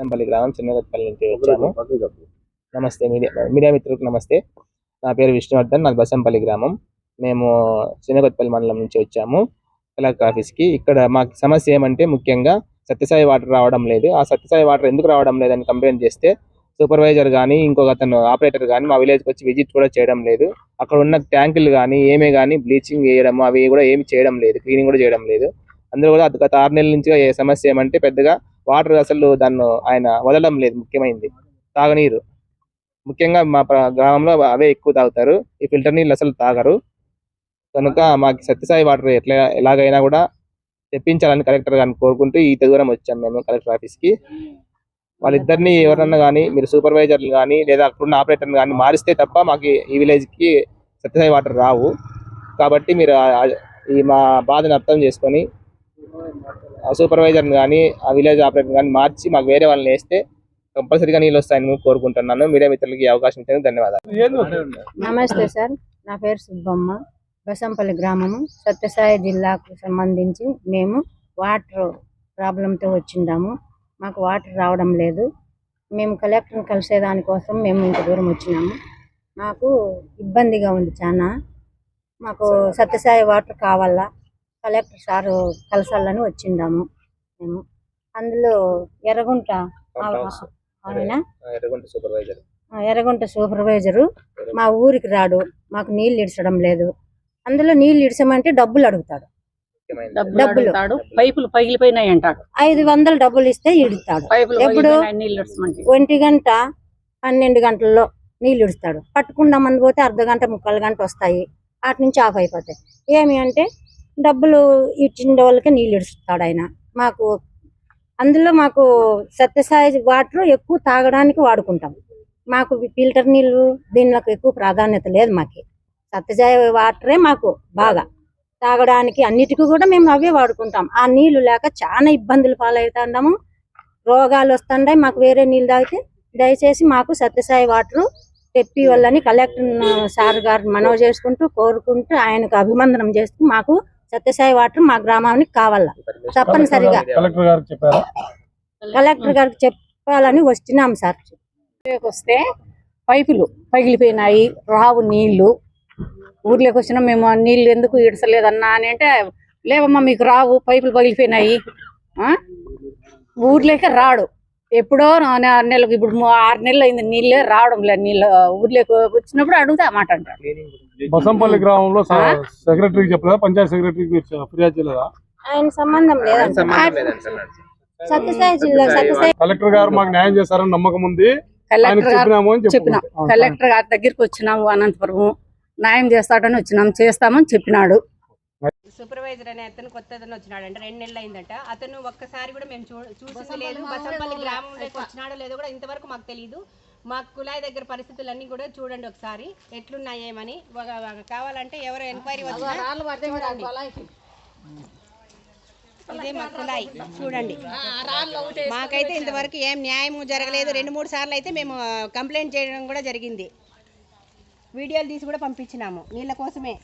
బసంపల్లి గ్రామం చిన్నగొత్తపల్లి నుంచి వచ్చాము నమస్తే మీడియా మీడియా మిత్రులకు నమస్తే. నా పేరు విష్ణువర్ధన్ నాకు బసంపల్లి గ్రామం. మేము చిన్నగొత్తపల్లి మండలం నుంచి వచ్చాము. కలెక్టర్ ఆఫీస్కి. ఇక్కడ మాకు సమస్య ఏమంటే ముఖ్యంగా సత్యసాయి వాటర్ రావడం లేదు. ఆ సత్యసాయి వాటర్ ఎందుకు రావడం లేదని కంప్లైంట్ చేస్తే సూపర్వైజర్ కానీ ఇంకొక అతను ఆపరేటర్ కానీ మా విలేజ్కి వచ్చి విజిట్ కూడా చేయడం లేదు. అక్కడ ఉన్న ట్యాంకులు కానీ ఏమే కానీ బ్లీచింగ్ వేయడం అవి కూడా ఏమి చేయడం లేదు. క్లీనింగ్ కూడా చేయడం లేదు. అందులో కూడా గత ఆరు నెలల నుంచి ఏ సమస్య ఏమంటే పెద్దగా వాటర్ అసలు దాన్ని ఆయన వదలడం లేదు ముఖ్యమైనది తాగనీరు. ముఖ్యంగా మా గ్రామంలో అవే ఎక్కువ తాగుతారు. ఈ ఫిల్టర్ నీళ్ళు అసలు తాగరు. కనుక మాకు సత్యసాయి వాటర్ ఎట్లా ఎలాగైనా కూడా తెప్పించాలని కలెక్టర్ గారిని కోరుకుంటూ ఈ దూరం వచ్చాం మేము కలెక్టర్ ఆఫీస్కి. వాళ్ళిద్దరిని ఎవరన్నా కానీ మీరు సూపర్వైజర్లు కానీ లేదా అక్కడున్న ఆపరేటర్ని కానీ మారిస్తే తప్ప మాకు ఈ విలేజ్కి సత్యసాయి వాటర్ రావు. కాబట్టి మీరు ఈ మా బాధను అర్థం చేసుకొని సూపర్వైజర్ని కానీ ఆ విలేజ్ ఆపరేటర్ కానీ మార్చి మాకు వేరే వాళ్ళని వేస్తే కంపల్సరీగా నీళ్ళు వస్తాయని కోరుకుంటున్నాను. మీడియా మిత్రులకి ఈ అవకాశం ఇచ్చినందుకు ధన్యవాదాలు. నమస్తే సార్. నా పేరు సుబ్బమ్మ. బసంపల్లి గ్రామము. సత్యసాయి జిల్లాకు సంబంధించి మేము వాటర్ ప్రాబ్లంతో వచ్చిండాము. మాకు వాటర్ రావడం లేదు. మేము కలెక్టర్ని కలిసేదానికోసం మేము ఇంత దూరం వచ్చినాము. మాకు ఇబ్బందిగా ఉంది చాలా మాకు సత్యసాయి వాటర్ కావాలా? కలెక్టర్ సారు కలసాలని వచ్చిండాము మేము. అందులో ఎర్రగుంట ఆయన ఎర్రగొండ సూపర్వైజర్. ఆ, ఎర్రగుంట సూపర్వైజరు మా ఊరికి రాడు మాకు నీళ్ళు ఇడ్చడం లేదు. అందులో నీళ్ళు ఇడ్చమంటే డబ్బులు అడుగుతాడు. డబ్బులు పైపులు పగిలిపోయినాయి అంటాడు ఐదు వందలు డబ్బులు ఇస్తే ఇడుతాడు. పైపులు ఎప్పుడు? ఒంటి గంట పన్నెండు గంటల్లో నీళ్ళు ఇడుస్తాడు. పట్టుకుందామని పోతే అర్ధ గంట ముక్కలు గంట వస్తాయి. అటు నుంచి ఆఫ్ అయిపోతాయి. ఏమి అంటే డబ్బులు ఇచ్చిన వాళ్ళకి నీళ్ళు ఇడుస్తాడు ఆయన. మాకు అందులో మాకు సత్యసాయి వాటర్ ఎక్కువ తాగడానికి వాడుకుంటాం. మాకు ఫిల్టర్ నీళ్ళు దీనికి ఎక్కువ ప్రాధాన్యత లేదు మాకు. సత్యసాయి వాటరే మాకు బాగా. తాగడానికి అన్నిటికీ కూడా మేము అవే వాడుకుంటాం. ఆ నీళ్ళు లేక చాలా ఇబ్బందులు పాలవుతున్నాము రోగాలు వస్తుండే మాకు వేరే నీళ్ళు తాగితే దయచేసి మాకు సత్యసాయి వాటర్ తెప్పి వాళ్ళని కలెక్టర్ సార్ గారు మనవి చేసుకుంటూ కోరుకుంటూ ఆయనకు అభిమందనం చేస్తూ మాకు సత్యసాయి వాటర్ మా గ్రామానికి కావాలా? తప్పనిసరిగా. కలెక్టర్ గారికి చెప్పారా? కలెక్టర్ గారికి చెప్పాలని వస్తున్నాం సార్. ఊర్లోకి వస్తే పైపులు పగిలిపోయినాయి రావు నీళ్ళు. ఊర్లోకి వచ్చినా మేము నీళ్ళు ఎందుకు ఇడసలేదన్నా అని అంటే లేవమ్మా మీకు రావు పైపులు పగిలిపోయినాయి. ఆ? ఊర్లోకి రాడు. ఎప్పుడో నా- నా- నెలకు ఇప్పుడు ఆరు నెలలు అయింది నీళ్ళే రావడం లేదు నీళ్ళు ఊర్లోకి వచ్చినప్పుడు అడుగుతా మాట అంటాడు. బసంపల్లి గ్రామంలో సెక్రటరీకి చెప్పలేదా? పంచాయత్ సెక్రటరీకి ఫిర్యాదు చేయలేదా? ఆయన సంబంధం లేదంట సత్యసాయి జిల్లా సత్యసాయి కలెక్టర్ గారు మాకు న్యాయం చేస్తారని నమ్మకం ఉంది. కలెక్టర్ గారు చెప్పినాం. కలెక్టర్ గారి దగ్గరికి వచ్చినాము అనంతపురము. న్యాయం చేస్తాడని వచ్చినాం చేస్తామని చెప్పినాడు. సూపర్వైజర్ అనే అతను కొత్త అతను వచ్చినాడు అంటే రెండు నెలలు అయిందట అతను ఒక్కసారి కూడా మేము చూసింది లేదు. బసంపల్లి గ్రామంలోకి వచ్చినాడో లేదో కూడా ఇంతవరకు మాకు తెలియదు మా కులాయి దగ్గర పరిస్థితులన్నీ కూడా చూడండి ఒకసారి. ఎట్లున్నాయేమని కావాలంటే ఎవరు ఎంక్వైరీ వచ్చినా ఇదే మా కులాయి చూడండి. మాకైతే ఇంతవరకు ఏం న్యాయం జరగలేదు. రెండు మూడు సార్లు అయితే మేము కంప్లైంట్ చేయడం కూడా జరిగింది. వీడియోలు తీసి కూడా పంపించినాము. నీళ్ళ కోసమే.